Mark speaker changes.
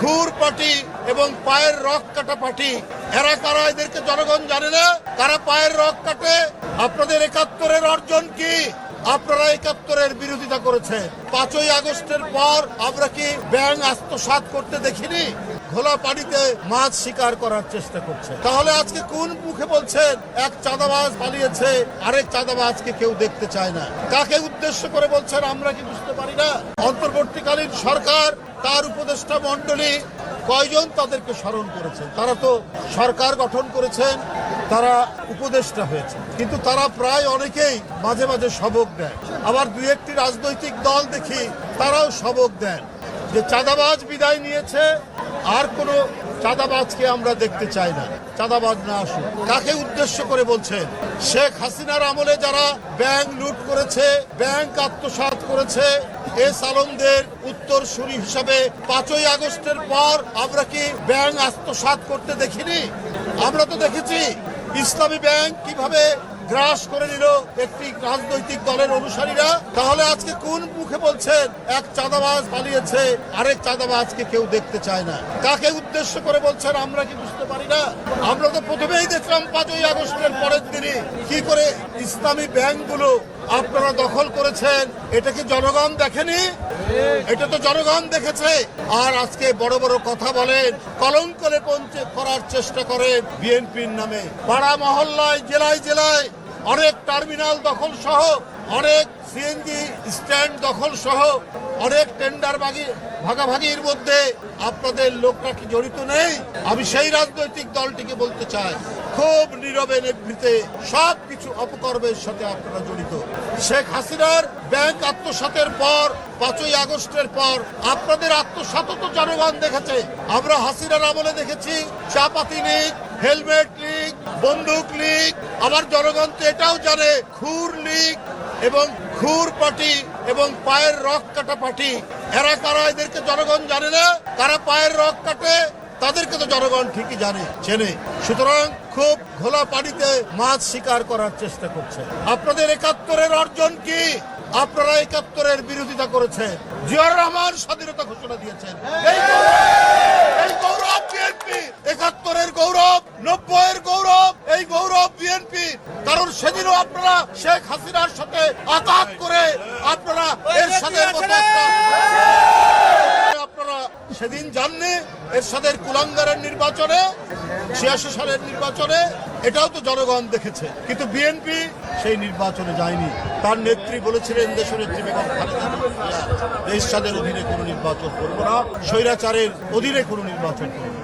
Speaker 1: খুর পার্টি এবং পায়ের রক কাটা পার্টি এরা কারা এদেরকে জনগণ জানে না। কারা পায়ের রক কাটে। আপনাদের একাত্তরের অর্জন কি? আপনারা একাত্তরের বিরোধিতা করেছে পাঁচই আগস্টের পর আমরা কি ব্যাং আত্মসাত করতে দেখিনি? ঘোলা পানিতে মাছ শিকার করার চেষ্টা করছে। তাহলে আজকে কোন মুখে বলছেন এক চাঁদাবাজ পালিয়েছে, আরেক চাঁদাবাজকে কেউ দেখতে চায় না। কাকে উদ্দেশ্য করে বলছেন আমরা কি বুঝতে পারি না? অন্তর্বর্তীকালীন সরকার তার উপদেষ্টা মন্ডলী কয়জন তাদেরকে স্মরণ করেছেন? তারা তো সরকার গঠন করেছেন, তারা উপদেষ্টা হয়েছে কিন্তু তারা প্রায় অনেকেই মাঝে মাঝে সবক দেয় আবার দু একটি রাজনৈতিক দল দেখি তারাও সবক দেন। যে চাঁদাবাজ বিদায় নিয়েছে, আর কোনো চাঁদাবাজকে আমরা দেখতে চাই না। চাঁদাবাজ না আসুক। কাকে উদ্দেশ্য করে বলছেন? শেখ হাসিনার আমলে যারা ব্যাংক লুট করেছে, ব্যাংক আত্মসাৎ করেছে, এস আলমদের উত্তর সুরি হিসাবে পাঁচই আগস্টের পর আমরা কি ব্যাংক আত্মসাৎ করতে দেখিনি? আমরা তো দেখেছি ইসলামী ব্যাংক কীভাবে গ্রাস করে নিল একটি রাজনৈতিক দলের অনুসারীরা। তাহলে আজকে কোন মুখে বলছেন, এক চাঁদাবাজ পালিয়েছে, আরেক চাঁদাবাজকে কেউ দেখতে চায় না। কাকে উদ্দেশ্য করে বলছেন আমরা কি বুঝতে পারি না। আমরা তো প্রথমেই দেখলাম পাঁচই আগস্টের পরের দিনে কি করে ইসলামী ব্যাংকগুলো আপনারা দখল করেছেন, এটা কি জনগণ দেখেনি? এটা তো জনগণ দেখেছে। আর আজকে বড় বড় কথা বলেন কলঙ্কলে পৌঁছে করার চেষ্টা করে বিএনপির নামে। পাড়া মহল্লায়, জেলায় জেলায় অনেক টার্মিনাল দখল সহ অনেক সিএনজি স্ট্যান্ড দখল সহ অনেক টেন্ডার বাগি ভাগাভাগির মধ্যে আপনাদের লোকরা কি জড়িত নেই? আমি সেই রাজনৈতিক দলটিকে বলতে চাই, খুব নীরবে নিভৃতে সব কিছু অপকর্মের সাথে আপনারা জড়িত। শেখ হাসিনার ব্যাংক আত্মসাতের পর, পাঁচই আগস্টের পর আপনাদের আত্মসাত তো জনগণ দেখেছে। আমরা হাসিনার আমলে দেখেছি, চাপাতি লীগ হেলমেট লীগ, বন্দুক লীগ, আমার জনগণ তো এটাও জানে, খুর লীগ এবং খুর পার্টি এবং পায়ের রক কাটা পার্টি। এরা কারা এদেরকে জনগণ জানে না কারা পায়ের রক কাটে, তাদেরকে তো জনগণ ঠিকই জানে, চেনে। সুতরাং খুব ঘোলা পানিতে মাছ শিকার করার চেষ্টা করছে। আপনাদের একাত্তরের অর্জন কি? আপনারা একাত্তরের বিরোধিতা করেছে জিয়াউর রহমান স্বাধীনতা ঘোষণা দিয়েছেন। এই নব্বইয়ের গৌরব এই গৌরব বিএনপি। কারণ সেদিনও আপনারা শেখ হাসিনার সাথে আঘাত করে আপনারা এর সাথে আপনারা সেদিন জাননি এরশাদের কুলাঙ্গারের নির্বাচনে ছিয়াশি সালের নির্বাচনে এটাও তো জনগণ দেখেছে। কিন্তু বিএনপি সেই নির্বাচনে যায়নি। তার নেত্রী বলেছিলেন দেশের নেত্রী বেগম খালেদা জিয়া, এরশাদের অধীনে কোনো নির্বাচন করব না স্বৈরাচারের অধীনে কোনো নির্বাচন করব।